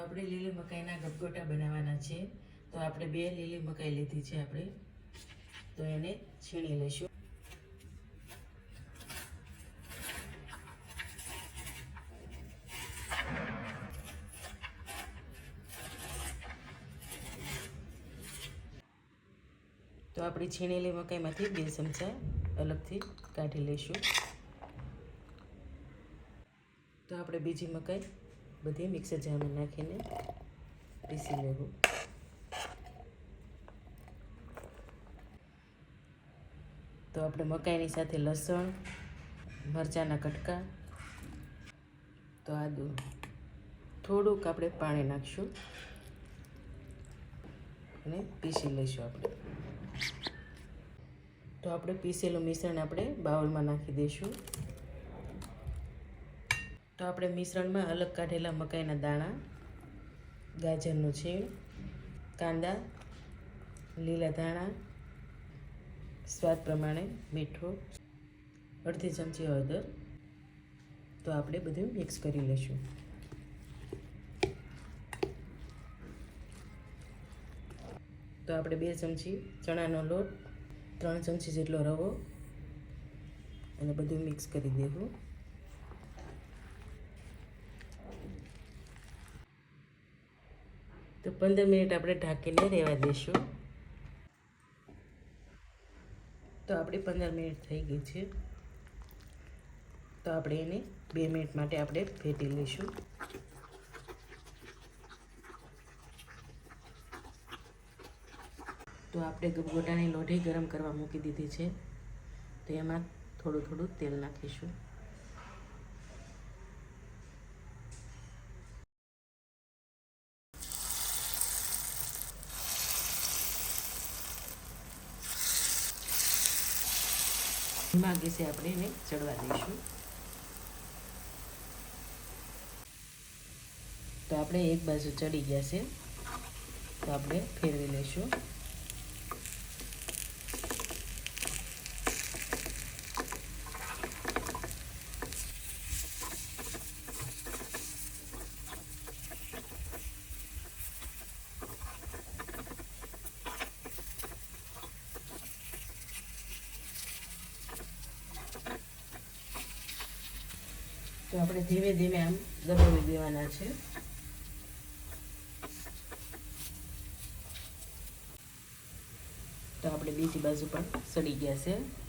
આપણે લીલી મકાઈના ગપગોટા બનાવવાના છે. તો આપણે બે લીલી મકાઈ લીધી છે આપણે. તો એને છીણી લઈશું. તો આપણી છીણેલી મકાઈમાંથી બે ચમચા અલગથી કાઢી લઈશું. તો આપણે બીજી મકાઈ બધી મિક્સર જારમાં નાખીને પીસી લેવું. તો આપણે મકાઈની સાથે લસણ, મરચાંના કટકા, તો આદુ થોડુંક આપણે પાણી નાખીશું અને પીસી લઈશું આપણે. તો આપણે પીસેલું મિશ્રણ આપણે બાઉલમાં નાખી દઈશું. તો આપણે મિશ્રણમાં અલગ કાઢેલા મકાઈના દાણા, ગાજરનું છીણ, કાંદા, લીલા ધાણા, સ્વાદ પ્રમાણે મીઠું, અડધી ચમચી હળદર. તો આપણે બધું મિક્સ કરી લઈશું. તો આપણે બે ચમચી ચણાનો લોટ, ત્રણ ચમચી જેટલો રવો, અને બધું મિક્સ કરી દેવું. તો પંદર મિનિટ આપણે ઢાંકીને રહેવા દઈશું. તો આપણી પંદર મિનિટ થઈ ગઈ છે. તો આપણે એને બે મિનિટ માટે આપણે ફેટી લઈશું. તો આપણે ગોટાની લોઢી ગરમ કરવા મૂકી દીધી છે. તો એમાં થોડું થોડું તેલ નાખીશું. ધીમા ગેસે આપણે એને ચડવા દઈશું. તો આપણે એક બાજુ ચડી ગયા છે. તો આપણે ફેરવી લઈશું. તો આપણે ધીમે ધીમે આમ દબાવી દેવાના છે. તો આપણે બીજી બાજુ પણ સડી ગયા છે.